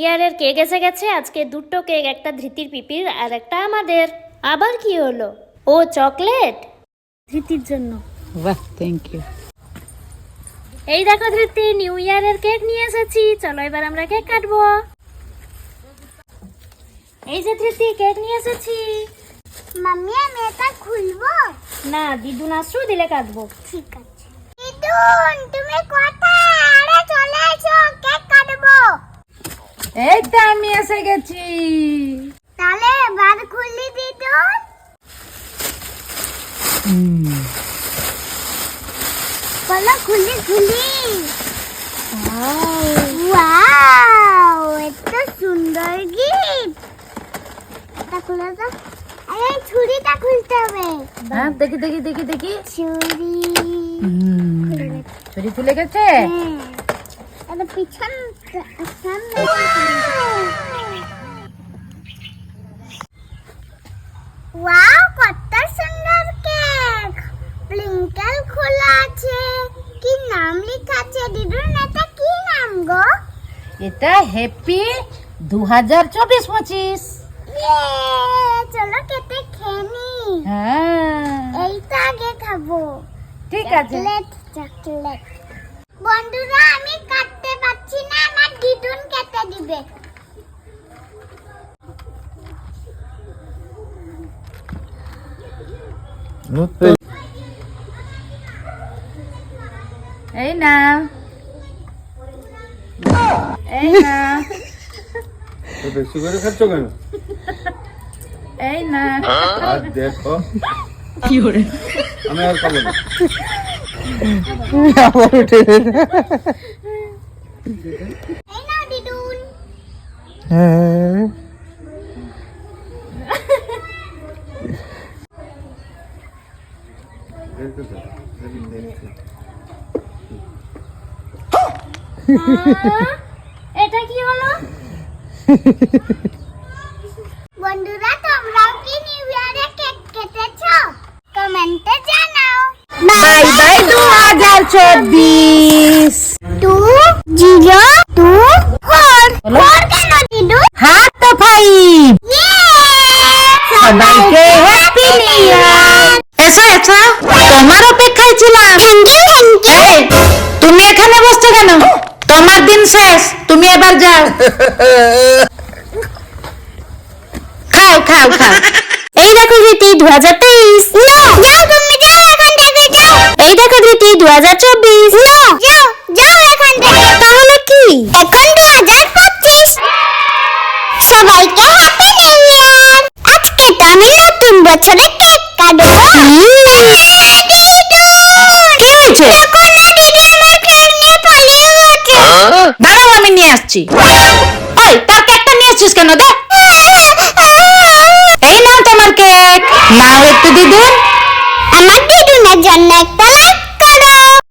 ইয়ারের কেক এসে গেছে আজকে দুটো কেক একটা ধৃতির পিপির আর একটা আমাদের। আবার কি হলো? ও চকলেট? ধৃতির জন্য। বাহ থ্যাংক ইউ এই দেখো ধৃতি নিউ ইয়ারের কেক নিয়ে এসেছি। চলো এবার আমরা কেক কাটবো। এই যে ধৃতি কেক নিয়ে এসেছি। মাম্মি আমি এটা খুলবো? না দিদু নাচু দিলে কাটবো। ঠিক আছে। দিদুন তুমি কোথায়? আরে চলে এসো কেক কাটবো। এই তো আমি এসে গেছি। তাহলে এবার খুলি দিদুন। বলো খুলি খুলি ওয়াও। এত সুন্দর গিফট। এটা খুলে দাও। আরে ছুরিটা খুলতে হবে। হ্যাঁ দেখি দেখি দেখি দেখি। ছুরি। ছুরি খুলে গেছে? হ্যাঁ। এটা পিছন সামনে ওয়াও কত সুন্দর কেক প্লিঙ্কেল খোলা আছে। কি নাম লেখা আছে? দিদুন এটা কি নাম গো? এটা হ্যাপি দু হাজার চব্বিশ পঁচিশ। চলো কেটে খেয়ে নি। হ্যাঁ। এইটা আগে খাব। ঠিক আছে। চকলেট চকলেট বন্ধুরা আমি কাটতে পারছি না আমার দিদুন কেটে দিবে এই না এই না তো বেশি করে খাচ্ছ কেন? এই না আর দেখো। আমি আর খাব না। এই নাও দিদুন। এটা কি হলো? বন্ধুরা তোমরাও কি নিউ ইয়ারে কেক কেটেছো? কমেন্টে জানাও। বাই বাই দু হাজার চব্বিশ। Two zero two four. Four কেন দিদু? হাত তো ফাইভ সবাইকে হ্যাপি নিউ ইয়ার এসো এসো এখানে বসছো কেন? তোমার দিন শেষ তুমি এবার যাও। খাও খাও খাও। এই দেখো ধৃতি দু হাজার তেইশ এই দেখো দু হাজার চব্বিশ। তাহলে কি? এখন দু হাজার পঁচিশ। সবাইকে হ্যাপি নিউ ইয়ার আজকে তো আমি নতুন বছরে নিয়ে আসছি। ওই তোর কেকটা নিয়ে আসছিস কেন দে? এই নাও তোমার কেক নাও একটু দিদুন আমার দিদুনের জন্য একটা